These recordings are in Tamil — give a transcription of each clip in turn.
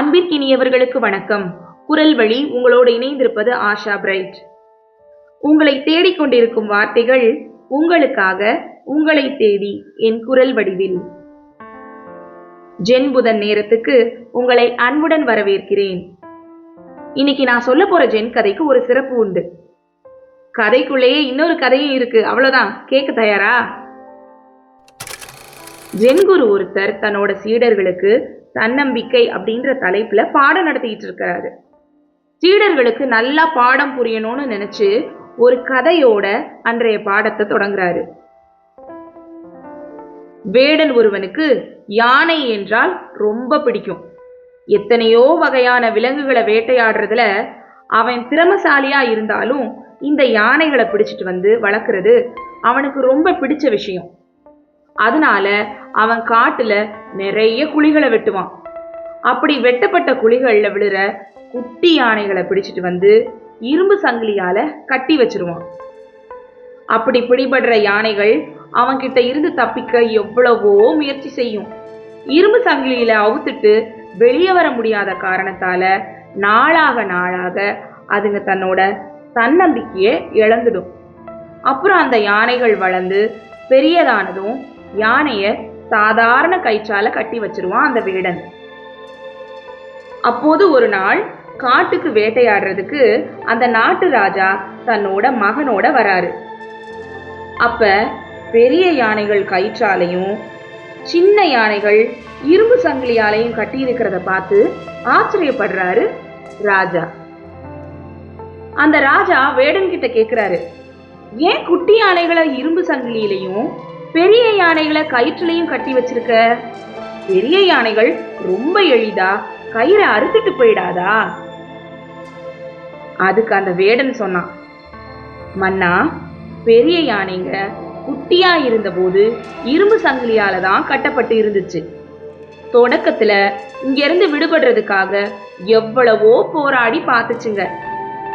அன்பிற்கினியவர்களுக்கு வணக்கம். குரல் வழி உங்களோடு இணைந்திருப்பது ஆஷா பிரைட். உங்களை தேடிக்கொண்டிருக்கும் வார்த்தைகள் உங்களுக்காக உங்களை தேடி என் குரல் வடிவில். ஜென் புதன் நேரத்துக்கு உங்களை அன்புடன் வரவேற்கிறேன். இன்னைக்கு நான் சொல்ல போற ஜென் கதைக்கு ஒரு சிறப்பு உண்டு. கதைக்குள்ளேயே இன்னொரு கதையும் இருக்கு. அவ்வளவுதான். கேட்க தயாரா? ஜென் குரு ஒருத்தர் தன்னோட சீடர்களுக்கு தன்னம்பிக்கை அப்படின்ற தலைப்புல பாடம் நடத்திக்கிட்டு இருக்கிறாரு சீடர்களுக்கு நல்லா பாடம் புரியணும்னு நினைச்சு ஒரு கதையோட அன்றைய பாடத்தை தொடங்குறாரு. வேடன் ஒருவனுக்கு யானை என்றால் ரொம்ப பிடிக்கும். எத்தனையோ வகையான விலங்குகளை வேட்டையாடுறதுல அவன் திறமசாலியா இருந்தாலும் இந்த யானைகளை பிடிச்சிட்டு வந்து வளர்க்குறது அவனுக்கு ரொம்ப பிடிச்ச விஷயம். அதனால அவன் காட்டுல நிறைய குழிகளை வெட்டுவான். அப்படி வெட்டப்பட்ட குழிகள்ல விழுற குட்டி யானைகளை பிடிச்சிட்டு வந்து இரும்பு சங்கிலியால கட்டி வச்சிருவான். அப்படி பிடிபடுற யானைகள் அவன்கிட்ட இருந்து தப்பிக்க எவ்வளவோ முயற்சி செய்யும். இரும்பு சங்கிலியில அவுத்துட்டு வெளியே வர முடியாத காரணத்தால நாளாக நாளாக அதுங்க தன்னோட தன்னம்பிக்கையை இழந்துடும். அப்புறம் அந்த யானைகள் வளர்ந்து பெரியதானதும் யானைய சாதாரண கயிற்றால கட்டி வச்சிருவான் அந்த வேடன். அப்போது ஒரு நாள் காட்டுக்கு வேட்டையாடுறதுக்கு அந்த நாட்டு ராஜா தன்னோட மகனோட வராரு. அப்ப பெரிய யானைகள் கயிற்றாலையும் சின்ன யானைகள் இரும்பு சங்கிலியாலையும் கட்டி இருக்கிறத பார்த்து ஆச்சரியப்படுறாரு ராஜா. அந்த ராஜா வேடன் கிட்ட கேக்குறாரு ஏன் குட்டி யானைகளை இரும்பு சங்கிலியிலையும் பெரிய யானைகளை கயிற்றுலையும் கட்டி வச்சிருக்க? பெரிய யானைகள் ரொம்ப எளிதா கயிறை அறுத்துட்டு போயிடாதா? அதுக்கு அந்த வேடன் சொன்னான் மன்னா பெரிய யானைங்க குட்டியா இருந்தபோது இரும்பு சங்கிலியால தான் கட்டப்பட்டு இருந்துச்சு. தொடக்கத்துல இங்கிருந்து விடுபடுறதுக்காக எவ்வளவோ போராடி பார்த்துச்சுங்க.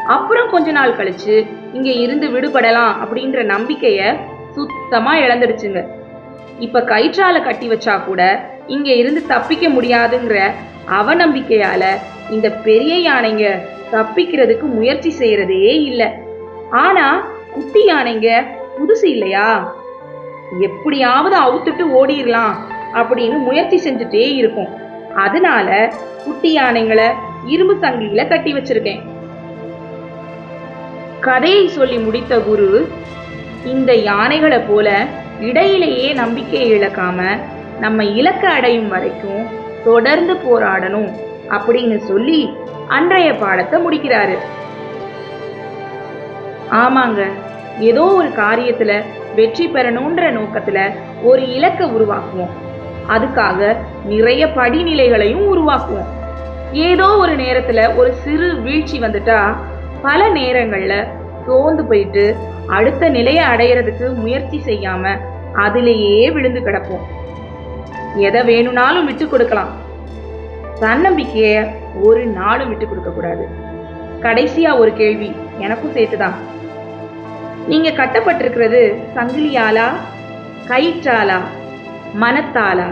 அப்புறம் கொஞ்ச நாள் கழிச்சு இங்க இருந்து விடுபடலாம் அப்படின்ற நம்பிக்கைய சுத்தமா இழந்துடுச்சுங்க. இப்ப கயிற்றால கட்டி வச்சா கூட இங்க இருந்து தப்பிக்க முடியாதுங்கிற அவநம்பிக்கையால இந்த பெரிய யானைங்க தப்பிக்கிறதுக்கு முயற்சி செய்யறதே இல்லை. ஆனா குட்டி யானைங்க புதுசு இல்லையா? எப்படியாவது அவுத்துட்டு ஓடிடலாம் அப்படின்னு முயற்சி செஞ்சுட்டே இருக்கும். அதனால குட்டி யானைங்களை இரும்பு சங்கிலியில கட்டி வச்சிருக்கேன். கதையை சொல்லி முடித்த குரு இந்த யானைகளை போல இடையிலேயே நம்பிக்கையை இழக்காம நம்ம இலக்க அடையும் வரைக்கும் தொடர்ந்து போராடணும் அப்படின்னு சொல்லி அன்றைய பாடத்தை முடிக்கிறாரு. ஆமாங்க ஏதோ ஒரு காரியத்துல வெற்றி பெறணுன்ற நோக்கத்துல ஒரு இலக்கை உருவாக்குவோம். அதுக்காக நிறைய படிநிலைகளையும் உருவாக்குவோம். ஏதோ ஒரு நேரத்துல ஒரு சிறு வீழ்ச்சி வந்துட்டா பல நேரங்கள்ல சோர்ந்து போயிட்டு அடுத்த நிலையை அடையிறதுக்கு முயற்சி செய்யாம அதிலேயே விழுந்து கிடப்போம். எதை வேணும்னாலும் விட்டு கொடுக்கலாம். தன்னம்பிக்கைய ஒரு நாளும் விட்டு கொடுக்க கூடாது. கடைசியா ஒரு கேள்வி எனக்கும் சேர்த்துதான். நீங்க கட்டப்பட்டிருக்கிறது சங்கிலியாலா கயிற்றாலா மனத்தாலா?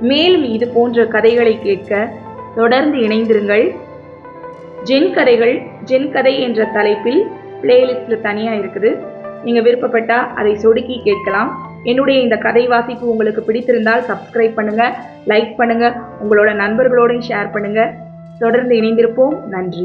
மேலும் இது போன்ற கதைகளை கேட்க தொடர்ந்து இணைந்திருங்கள். ஜென் கதைகள் ஜென் கதை என்ற தலைப்பில் பிளேலிஸ்டில் தனியாக இருக்குது. நீங்கள் விருப்பப்பட்டால் அதை சொடுக்கி கேட்கலாம். என்னுடைய இந்த கதை வாசிப்பு உங்களுக்கு பிடித்திருந்தால் சப்ஸ்கிரைப் பண்ணுங்கள் லைக் பண்ணுங்கள் உங்களோட நண்பர்களோடையும் ஷேர் பண்ணுங்கள் தொடர்ந்து இணைந்திருப்போம். நன்றி.